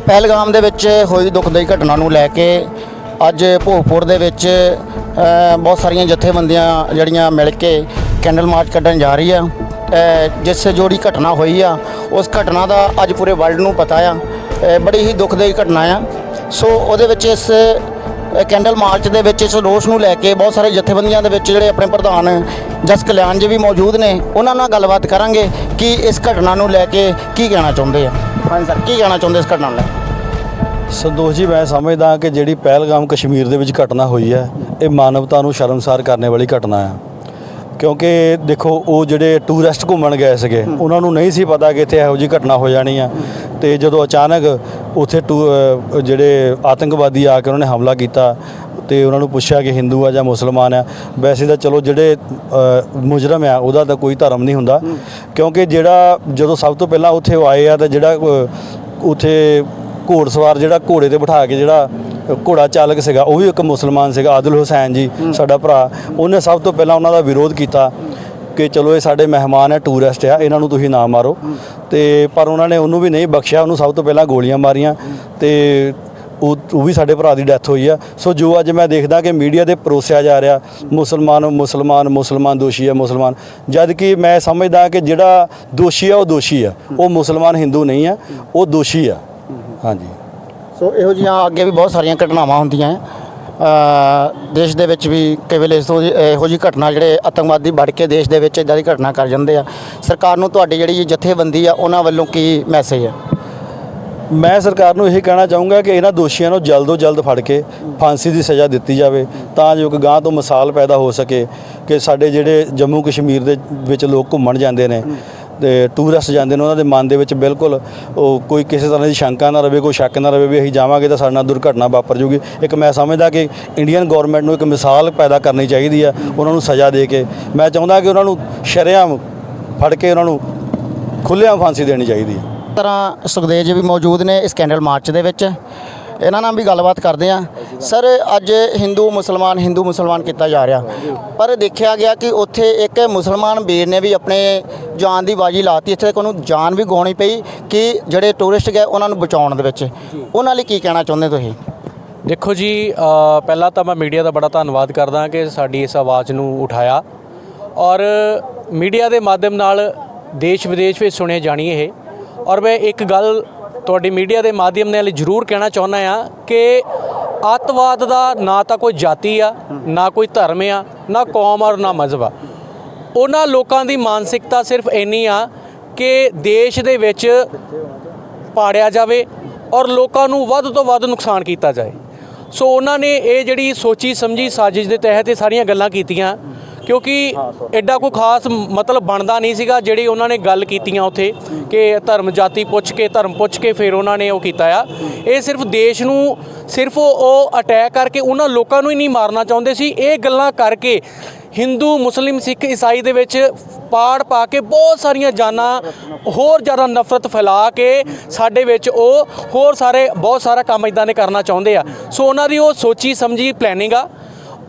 ਪਹਿਲਗਾਮ ਦੇ ਵਿੱਚ ਹੋਈ ਦੁਖਦਾਈ ਘਟਨਾ ਨੂੰ ਲੈ ਕੇ ਅੱਜ ਭੋਗਪੁਰ ਦੇ ਵਿੱਚ ਬਹੁਤ ਸਾਰੀਆਂ ਜਥੇਬੰਦੀਆਂ ਜਿਹੜੀਆਂ ਮਿਲ ਕੇ ਕੈਂਡਲ ਮਾਰਚ ਕੱਢਣ ਜਾ ਰਹੀ ਆ ਜਿਸ ਜੋੜੀ ਘਟਨਾ ਹੋਈ ਆ ਉਸ ਘਟਨਾ ਦਾ ਅੱਜ ਪੂਰੇ ਵਰਲਡ ਨੂੰ ਪਤਾ ਆ। ਬੜੀ ਹੀ ਦੁਖਦਾਈ ਘਟਨਾ ਆ। ਸੋ ਉਹਦੇ ਵਿੱਚ ਇਸ ਕੈਂਡਲ ਮਾਰਚ ਦੇ ਵਿੱਚ ਇਸ ਰੋਸ ਨੂੰ ਲੈ ਕੇ ਬਹੁਤ ਸਾਰੇ ਜਥੇਬੰਦੀਆਂ ਦੇ ਵਿੱਚ ਜਿਹੜੇ ਆਪਣੇ ਪ੍ਰਧਾਨ ਜਸ ਕਲਿਆਣ ਜੀ ਵੀ ਮੌਜੂਦ ਨੇ, ਉਹਨਾਂ ਨਾਲ ਗੱਲਬਾਤ ਕਰਾਂਗੇ ਕਿ ਇਸ ਘਟਨਾ ਨੂੰ ਲੈ ਕੇ ਕੀ ਕਹਿਣਾ ਚਾਹੁੰਦੇ ਆ। ਹਾਂਜੀ ਸਰ, ਕੀ ਕਹਿਣਾ ਚਾਹੁੰਦੇ ਇਸ ਘਟਨਾ ਨੂੰ ਲੈ ਕੇ? ਸੰਤੋਸ਼ ਜੀ, ਮੈਂ ਸਮਝਦਾ ਕਿ ਜਿਹੜੀ ਪਹਿਲਗਾਮ ਕਸ਼ਮੀਰ ਦੇ ਵਿੱਚ ਘਟਨਾ ਹੋਈ ਹੈ, ਇਹ ਮਾਨਵਤਾ ਨੂੰ ਸ਼ਰਮਸਾਰ ਕਰਨ ਵਾਲੀ ਘਟਨਾ ਹੈ ਕਿਉਂਕਿ ਦੇਖੋ ਉਹ ਜਿਹੜੇ ਟੂਰਿਸਟ ਘੁੰਮਣ ਗਏ ਸੀਗੇ ਉਹਨਾਂ ਨੂੰ ਨਹੀਂ ਸੀ ਪਤਾ ਕਿ ਇੱਥੇ ਇਹੋ ਜਿਹੀ ਘਟਨਾ ਹੋ ਜਾਣੀ ਆ। ਤੇ ਜਦੋਂ ਅਚਾਨਕ ਉੱਥੇ ਜਿਹੜੇ ਆਤੰਕਵਾਦੀ ਆ ਕੇ ਉਹਨਾਂ ਨੇ ਹਮਲਾ ਕੀਤਾ ਤੇ ਉਹਨਾਂ ਨੂੰ ਪੁੱਛਿਆ ਕਿ ਹਿੰਦੂ ਆ ਜਾਂ ਮੁਸਲਮਾਨ ਆ ਵੈਸੇ ਤਾਂ ਚਲੋ ਜਿਹੜੇ ਮੁਜਰਮ ਆ ਉਹਦਾ ਤਾਂ ਕੋਈ ਧਰਮ ਨਹੀਂ ਹੁੰਦਾ। ਕਿਉਂਕਿ ਜਿਹੜਾ ਜਦੋਂ ਸਭ ਤੋਂ ਪਹਿਲਾਂ ਉੱਥੇ ਆਏ ਆ ਤਾਂ ਜਿਹੜਾ ਉੱਥੇ ਘੋੜਸਵਾਰ ਜਿਹੜਾ ਘੋੜੇ ਤੇ ਬਿਠਾ ਕੇ ਜਿਹੜਾ ਘੋੜਾ ਚਾਲਕ ਸੀਗਾ ਉਹ ਵੀ ਇੱਕ ਮੁਸਲਮਾਨ ਸੀਗਾ ਆਦਿਲ ਹੁਸੈਨ ਜੀ ਸਾਡਾ ਭਰਾ। ਉਹਨੇ ਸਭ ਤੋਂ ਪਹਿਲਾਂ ਉਹਨਾਂ ਦਾ ਵਿਰੋਧ ਕੀਤਾ ਕਿ ਚਲੋ ਇਹ ਸਾਡੇ ਮਹਿਮਾਨ ਹੈ ਟੂਰਿਸਟ ਆ ਇਹਨਾਂ ਨੂੰ ਤੁਸੀਂ ਨਾ ਮਾਰੋ। ਤੇ ਪਰ ਉਹਨਾਂ ਨੇ ਉਹਨੂੰ ਵੀ ਨਹੀਂ ਬਖਸ਼ਿਆ ਉਹਨੂੰ ਸਭ ਤੋਂ ਪਹਿਲਾਂ ਗੋਲੀਆਂ ਮਾਰੀਆਂ ਤੇ ਉਹ ਉਹ ਵੀ ਸਾਡੇ ਭਰਾ ਦੀ ਡੈਥ ਹੋਈ ਆ। ਸੋ ਜੋ ਅੱਜ ਮੈਂ ਦੇਖਦਾ ਕਿ ਮੀਡੀਆ ਤੇ ਪਰੋਸਿਆ ਜਾ ਰਿਹਾ ਮੁਸਲਮਾਨ ਮੁਸਲਮਾਨ ਮੁਸਲਮਾਨ ਦੋਸ਼ੀ ਆ ਮੁਸਲਮਾਨ। ਜਦ ਕਿ ਮੈਂ ਸਮਝਦਾ ਕਿ ਜਿਹੜਾ ਦੋਸ਼ੀ ਆ ਉਹ ਦੋਸ਼ੀ ਆ। ਉਹ ਮੁਸਲਮਾਨ ਹਿੰਦੂ ਨਹੀਂ ਆ ਉਹ ਦੋਸ਼ੀ ਆ। ਹਾਂਜੀ। ਸੋ ਇਹੋ ਜਿਹੀਆਂ ਅੱਗੇ ਵੀ ਬਹੁਤ ਸਾਰੀਆਂ ਘਟਨਾਵਾਂ ਹੁੰਦੀਆਂ ਹੈ। ਦੇਸ਼ ਦੇ ਵਿੱਚ ਵੀ ਕਈ ਵੇਲੇ ਇਸ ਤੋਂ ਇਹੋ ਜਿਹੀ ਘਟਨਾ ਜਿਹੜੇ ਆਤੰਕਵਾਦੀ ਵੜ ਕੇ ਦੇਸ਼ ਦੇ ਵਿੱਚ ਇਦਾਂ ਦੀ ਘਟਨਾ ਕਰ ਜਾਂਦੇ ਆ। ਸਰਕਾਰ ਨੂੰ ਤੁਹਾਡੀ ਜਿਹੜੀ ਜਥੇਬੰਦੀ ਆ, ਉਹਨਾਂ ਵੱਲੋਂ ਕੀ ਮੈਸੇਜ ਹੈ ਮੈਂ ਸਰਕਾਰ ਨੂੰ ਇਹ ਕਹਿਣਾ ਚਾਹੂੰਗਾ ਕਿ ਇਹਨਾਂ ਦੋਸ਼ੀਆਂ ਨੂੰ ਜਲਦੋਂ ਜਲਦ ਫੜ ਕੇ ਫਾਂਸੀ ਦੀ ਸਜ਼ਾ ਦਿੱਤੀ ਜਾਵੇ, ਤਾਂ ਜੋ ਕਿ ਗਾਂ ਤੋਂ ਮਿਸਾਲ ਪੈਦਾ ਹੋ ਸਕੇ ਕਿ ਸਾਡੇ ਜਿਹੜੇ ਜੰਮੂ ਕਸ਼ਮੀਰ ਦੇ ਵਿੱਚ ਲੋਕ ਘੁੰਮਣ ਜਾਂਦੇ ਨੇ। ਟੂਰਿਸਟ ਜਾਂਦੇ ਨੇ, ਉਹਨਾਂ ਦੇ ਮਨ ਦੇ ਵਿੱਚ ਬਿਲਕੁਲ ਉਹ ਕੋਈ ਕਿਸੇ ਤਰ੍ਹਾਂ ਦੀ ਸ਼ੰਕਾ ਨਾ ਰਵੇ, ਕੋਈ ਸ਼ੱਕ ਨਾ ਰਵੇ ਵੀ ਅਸੀਂ ਜਾਵਾਂਗੇ ਤਾਂ ਸਾਡੇ ਨਾਲ ਦੁਰਘਟਨਾ ਵਾਪਰ ਜੂਗੀ। ਇੱਕ ਮੈਂ ਸਮਝਦਾ ਕਿ ਇੰਡੀਅਨ ਗਵਰਨਮੈਂਟ ਨੂੰ ਇੱਕ ਮਿਸਾਲ ਪੈਦਾ ਕਰਨੀ ਚਾਹੀਦੀ ਆ, ਉਹਨਾਂ ਨੂੰ ਸਜ਼ਾ ਦੇ ਕੇ। ਮੈਂ ਚਾਹੁੰਦਾ ਕਿ ਉਹਨਾਂ ਨੂੰ ਸ਼ਰੇਆਮ ਫੜ ਕੇ ਉਹਨਾਂ ਨੂੰ ਖੁੱਲ੍ਹਿਆਂ ਫਾਂਸੀ ਦੇਣੀ ਚਾਹੀਦੀ ਹੈ ਇਸ ਤਰ੍ਹਾਂ ਸੁਖਦੇਵ ਜੀ ਵੀ ਮੌਜੂਦ ਨੇ ਇਸ ਕੈਂਡਲ ਮਾਰਚ ਦੇ ਵਿੱਚ। ਇਹਨਾਂ ਨਾਲ ਵੀ ਗੱਲਬਾਤ ਕਰਦੇ ਆ ਸਰ, ਅੱਜ ਹਿੰਦੂ, ਮੁਸਲਮਾਨ ਹਿੰਦੂ, ਮੁਸਲਮਾਨ ਕੀਤਾ ਜਾ ਰਿਹਾ। ਪਰ ਦੇਖਿਆ ਗਿਆ ਕਿ ਉੱਥੇ ਇੱਕ ਮੁਸਲਮਾਨ ਵੀਰ ਨੇ ਵੀ ਆਪਣੇ ਜਾਨ ਦੀ ਬਾਜੀ ਲਾਤੀ ਇੱਥੇ ਉਹਨੂੰ ਜਾਨ ਵੀ ਗਵਾਉਣੀ ਪਈ ਕਿ ਜਿਹੜੇ ਟੂਰਿਸਟ ਗਏ ਉਹਨਾਂ ਨੂੰ ਬਚਾਉਣ ਦੇ ਵਿੱਚ। ਉਹਨਾਂ ਲਈ ਕੀ ਕਹਿਣਾ ਚਾਹੁੰਦੇ ਤੁਸੀਂ? ਦੇਖੋ ਜੀ ਪਹਿਲਾਂ ਤਾਂ ਮੈਂ ਮੀਡੀਆ ਦਾ ਬੜਾ ਧੰਨਵਾਦ ਕਰਦਾ ਕਿ ਸਾਡੀ ਇਸ ਆਵਾਜ਼ ਨੂੰ ਉਠਾਇਆ। ਔਰ ਮੀਡੀਆ ਦੇ ਮਾਧਿਅਮ ਨਾਲ ਦੇਸ਼ ਵਿਦੇਸ਼ ਵਿੱਚ ਸੁਣੇ ਜਾਣੀ ਇਹ। ਔਰ ਮੈਂ ਇੱਕ ਗੱਲ ਤੁਹਾਡੀ ਮੀਡੀਆ ਦੇ ਮਾਧਿਅਮ ਨਾਲ ਜ਼ਰੂਰ ਕਹਿਣਾ ਚਾਹੁੰਦਾ ਆ ਕਿ ਅੱਤਵਾਦ ਦਾ ਨਾ ਤਾਂ ਕੋਈ ਜਾਤੀ ਆ, ਨਾ ਕੋਈ ਧਰਮ ਆ, ਨਾ ਕੌਮ ਔਰ ਨਾ ਮਜ਼ਹਬ ਆ। ਉਹਨਾਂ ਲੋਕਾਂ ਦੀ ਮਾਨਸਿਕਤਾ ਸਿਰਫ ਇੰਨੀ ਆ ਕਿ ਦੇਸ਼ ਦੇ ਵਿੱਚ ਪਾੜਿਆ ਜਾਵੇ ਔਰ ਲੋਕਾਂ ਨੂੰ ਵੱਧ ਤੋਂ ਵੱਧ ਨੁਕਸਾਨ ਕੀਤਾ ਜਾਏ। ਸੋ ਉਹਨਾਂ ਨੇ ਇਹ ਜਿਹੜੀ ਸੋਚੀ ਸਮਝੀ ਸਾਜ਼ਿਸ਼ ਦੇ ਤਹਿਤ ਇਹ ਸਾਰੀਆਂ ਗੱਲਾਂ ਕੀਤੀਆਂ। ਕਿਉਂਕਿ ਐਡਾ ਕੋਈ ਖਾਸ ਮਤਲਬ ਬਣਦਾ ਨਹੀਂ ਸੀਗਾ ਜਿਹੜੀ ਉਹਨਾਂ ਨੇ ਗੱਲ ਕੀਤੀਆਂ ਉੱਥੇ ਕਿ ਧਰਮ ਜਾਤੀ ਪੁੱਛ ਕੇ, ਧਰਮ ਪੁੱਛ ਕੇ ਫਿਰ ਉਹਨਾਂ ਨੇ ਉਹ ਕੀਤਾ ਆ। ਇਹ ਸਿਰਫ ਦੇਸ਼ ਨੂੰ ਸਿਰਫ ਉਹ ਅਟੈਕ ਕਰਕੇ ਉਹਨਾਂ ਲੋਕਾਂ ਨੂੰ ਹੀ ਨਹੀਂ ਮਾਰਨਾ ਚਾਹੁੰਦੇ ਸੀ। ਇਹ ਗੱਲਾਂ ਕਰਕੇ ਹਿੰਦੂ ਮੁਸਲਿਮ ਸਿੱਖ ਈਸਾਈ ਦੇ ਵਿੱਚ ਪਾੜ ਪਾ ਕੇ ਬਹੁਤ ਸਾਰੀਆਂ ਜਾਨਾਂ ਹੋਰ ਜ਼ਿਆਦਾ ਨਫ਼ਰਤ ਫੈਲਾ ਕੇ ਸਾਡੇ ਵਿੱਚ ਉਹ ਹੋਰ ਸਾਰੇ ਬਹੁਤ ਸਾਰਾ ਕੰਮ ਇਦਾਂ ਦੇ ਕਰਨਾ ਚਾਹੁੰਦੇ ਆ। ਸੋ ਉਹਨਾਂ ਦੀ ਉਹ ਸੋਚੀ ਸਮਝੀ ਪਲੈਨਿੰਗ ਆ।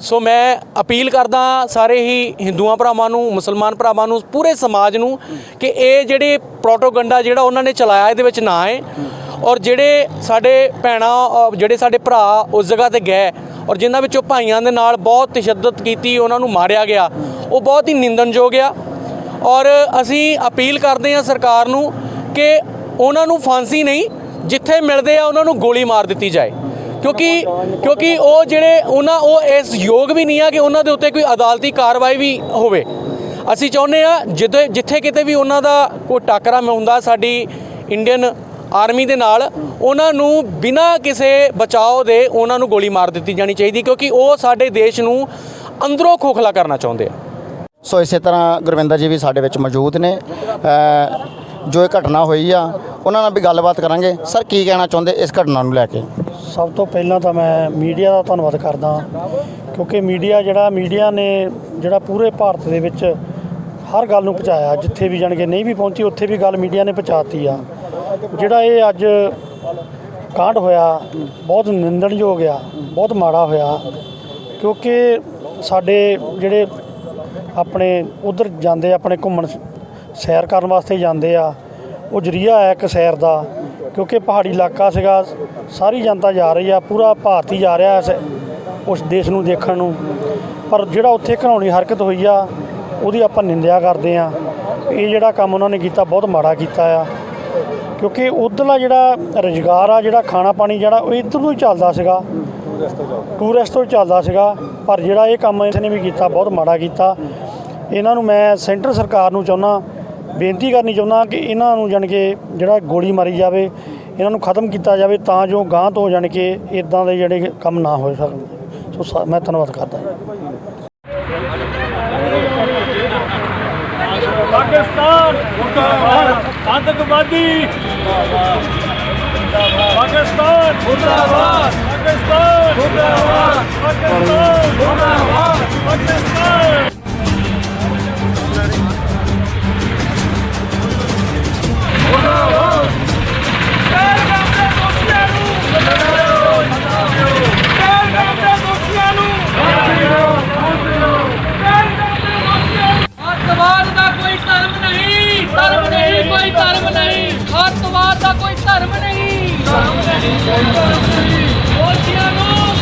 ਸੋ ਮੈਂ ਅਪੀਲ ਕਰਦਾ ਸਾਰੇ ਹੀ ਹਿੰਦੂਆਂ ਭਰਾਵਾਂ ਨੂੰ ਮੁਸਲਮਾਨ ਭਰਾਵਾਂ ਨੂੰ ਪੂਰੇ ਸਮਾਜ ਨੂੰ ਕਿ ਇਹ ਜਿਹੜੇ ਪ੍ਰੋਟੋਗੰਡਾ ਜਿਹੜਾ ਉਹਨਾਂ ਨੇ ਚਲਾਇਆ ਇਹਦੇ ਵਿੱਚ ਨਾ ਆਏ ਔਰ ਜਿਹੜੇ ਸਾਡੇ ਭੈਣਾਂ ਅ, ਜਿਹੜੇ ਸਾਡੇ ਭਰਾ ਉਸ ਜਗ੍ਹਾ ਤੇ ਗਏ ਔਰ ਜਿਨ੍ਹਾਂ ਵਿੱਚੋਂ ਭਾਈਆਂ ਦੇ ਨਾਲ ਬਹੁਤ ਤਸ਼ੱਦਦ ਕੀਤੀ ਉਹਨਾਂ ਨੂੰ ਮਾਰਿਆ ਗਿਆ ਉਹ ਬਹੁਤ ਹੀ ਨਿੰਦਣਯੋਗ ਆ ਔਰ ਅਸੀਂ ਅਪੀਲ ਕਰਦੇ ਹਾਂ ਸਰਕਾਰ ਨੂੰ ਕਿ ਉਹਨਾਂ ਨੂੰ ਫਾਂਸੀ ਨਹੀਂ ਜਿੱਥੇ ਮਿਲਦੇ ਆ ਉਹਨਾਂ ਨੂੰ ਗੋਲੀ ਮਾਰ ਦਿੱਤੀ ਜਾਏ। ਕਿਉਂਕਿ ਕਿਉਂਕਿ ਉਹ ਜਿਹੜੇ ਉਹਨਾਂ, ਉਹ ਇਸ ਯੋਗ ਵੀ ਨਹੀਂ ਆ ਕਿ ਉਹਨਾਂ ਦੇ ਉੱਤੇ ਕੋਈ ਅਦਾਲਤੀ ਕਾਰਵਾਈ ਵੀ ਹੋਵੇ। ਅਸੀਂ ਚਾਹੁੰਦੇ ਆ ਜਿੱਥੇ ਜਿੱਥੇ ਕਿਤੇ ਵੀ ਉਹਨਾਂ ਦਾ ਕੋਈ ਟਾਕਰਾ ਹੁੰਦਾ ਸਾਡੀ ਇੰਡੀਅਨ ਆਰਮੀ ਦੇ ਨਾਲ, ਉਹਨਾਂ ਨੂੰ ਬਿਨਾਂ ਕਿਸੇ ਬਚਾਓ ਦੇ ਉਹਨਾਂ ਨੂੰ ਗੋਲੀ ਮਾਰ ਦਿੱਤੀ ਜਾਣੀ ਚਾਹੀਦੀ, ਕਿਉਂਕਿ ਉਹ ਸਾਡੇ ਦੇਸ਼ ਨੂੰ ਅੰਦਰੋਂ ਖੋਖਲਾ ਕਰਨਾ ਚਾਹੁੰਦੇ ਆ। ਸੋ ਇਸੇ ਤਰ੍ਹਾਂ ਗੁਰਵਿੰਦਰ ਜੀ ਵੀ ਸਾਡੇ ਵਿੱਚ ਮੌਜੂਦ ਨੇ। ਜੋ ਇਹ ਘਟਨਾ ਹੋਈ ਆ, ਉਹਨਾਂ ਨਾਲ ਵੀ ਗੱਲਬਾਤ ਕਰਾਂਗੇ। ਸਰ, ਕੀ ਕਹਿਣਾ ਚਾਹੁੰਦੇ ਇਸ ਘਟਨਾ ਨੂੰ ਲੈ ਕੇ? ਸਭ ਤੋਂ ਪਹਿਲਾਂ ਤਾਂ ਮੈਂ ਮੀਡੀਆ ਦਾ ਧੰਨਵਾਦ ਕਰਦਾ ਕਿਉਂਕਿ ਮੀਡੀਆ ਜਿਹੜਾ, ਮੀਡੀਆ ਨੇ ਜਿਹੜਾ ਪੂਰੇ ਭਾਰਤ ਦੇ ਵਿੱਚ ਹਰ ਗੱਲ ਨੂੰ ਪਹੁੰਚਾਇਆ, ਜਿੱਥੇ ਵੀ ਜਾਣ ਕੇ ਨਹੀਂ ਵੀ ਪਹੁੰਚੀ, ਉੱਥੇ ਵੀ ਗੱਲ ਮੀਡੀਆ ਨੇ ਪਹੁੰਚਾਤੀ ਆ। ਜਿਹੜਾ ਇਹ ਅੱਜ ਕਾਂਡ ਹੋਇਆ, ਬਹੁਤ ਨਿੰਦਣਯੋਗ ਆ, ਬਹੁਤ ਮਾੜਾ ਹੋਇਆ, ਕਿਉਂਕਿ ਸਾਡੇ ਜਿਹੜੇ ਆਪਣੇ ਉਧਰ ਜਾਂਦੇ, ਆਪਣੇ ਘੁੰਮਣ, ਸੈਰ ਕਰਨ ਵਾਸਤੇ ਜਾਂਦੇ ਆ, ਉਹ ਜਰੀਆ ਹੈ ਇੱਕ ਸੈਰ ਦਾ। ਕਿਉਂਕਿ ਪਹਾੜੀ ਇਲਾਕਾ ਸੀਗਾ, ਸਾਰੀ ਜਨਤਾ ਜਾ ਰਹੀ ਆ, ਪੂਰਾ ਭਾਰਤ ਹੀ ਜਾ ਰਿਹਾ ਇਸ, ਉਸ ਦੇਸ਼ ਨੂੰ ਦੇਖਣ ਨੂੰ। ਪਰ ਜਿਹੜਾ ਉੱਥੇ ਘਿਨਾਉਣੀ ਹਰਕਤ ਹੋਈ ਆ, ਉਹਦੀ ਆਪਾਂ ਨਿੰਦਿਆ ਕਰਦੇ ਆ। ਇਹ ਜਿਹੜਾ ਕੰਮ ਉਹਨਾਂ ਨੇ ਕੀਤਾ, ਬਹੁਤ ਮਾੜਾ ਕੀਤਾ ਆ। ਕਿਉਂਕਿ ਉਧਰਲਾ ਜਿਹੜਾ ਰੁਜ਼ਗਾਰ ਆ, ਜਿਹੜਾ ਖਾਣਾ ਪਾਣੀ ਜਿਹੜਾ, ਉਹ ਇੱਧਰ ਤੋਂ ਹੀ ਚੱਲਦਾ ਸੀਗਾ। ਟੂਰਿਸਟ ਤੋਂ ਹੀ ਚੱਲਦਾ ਸੀਗਾ, ਪਰ ਜਿਹੜਾ ਇਹ ਕੰਮ ਇਸ ਨੇ ਵੀ ਕੀਤਾ, ਬਹੁਤ ਮਾੜਾ ਕੀਤਾ। ਇਹਨਾਂ ਨੂੰ ਮੈਂ ਸੈਂਟਰ ਸਰਕਾਰ ਨੂੰ ਚਾਹੁੰਦਾ ਬੇਨਤੀ ਕਰਨੀ ਚਾਹੁੰਦਾ ਕਿ ਇਹਨਾਂ ਨੂੰ ਜਾਣ ਕੇ ਜਿਹੜਾ ਗੋਲੀ ਮਾਰੀ ਜਾਵੇ, ਇਹਨਾਂ ਨੂੰ ਖਤਮ ਕੀਤਾ ਜਾਵੇ ਤਾਂ ਜੋ ਗਾਂ ਤੋਂ ਜਾਣ ਕੇ ਇਦਾਂ ਦੇ ਜਿਹੜੇ ਕੰਮ ਨਾ ਹੋ ਸਕਣ। ਸੋ ਮੈਂ ਧੰਨਵਾਦ ਕਰਦਾ ਪਾਕਿਸਤਾਨ ਮੁਰਦਾਬਾਦ, ਆਤੰਕਵਾਦੀ। ਪਾਕਿਸਤਾਨ ਮੁਰਦਾਬਾਦ ਪਾਕਿਸਤਾਨ ਮੁਰਦਾਬਾਦ ਪਾਕਿਸਤਾਨ ਮੁਰਦਾਬਾਦ, ਪਾਕਿਸਤਾਨ। ਕੋਈ ਧਰਮ ਨਹੀਂ। ਅੱਤਵਾਦ ਦਾ ਕੋਈ ਧਰਮ ਨਹੀਂ। ਧਰਮ ਨਹੀਂ। ਕੋਈ ਧਰਮ ਨਹੀਂ ਮੋਦੀਆਂ ਨੂੰ।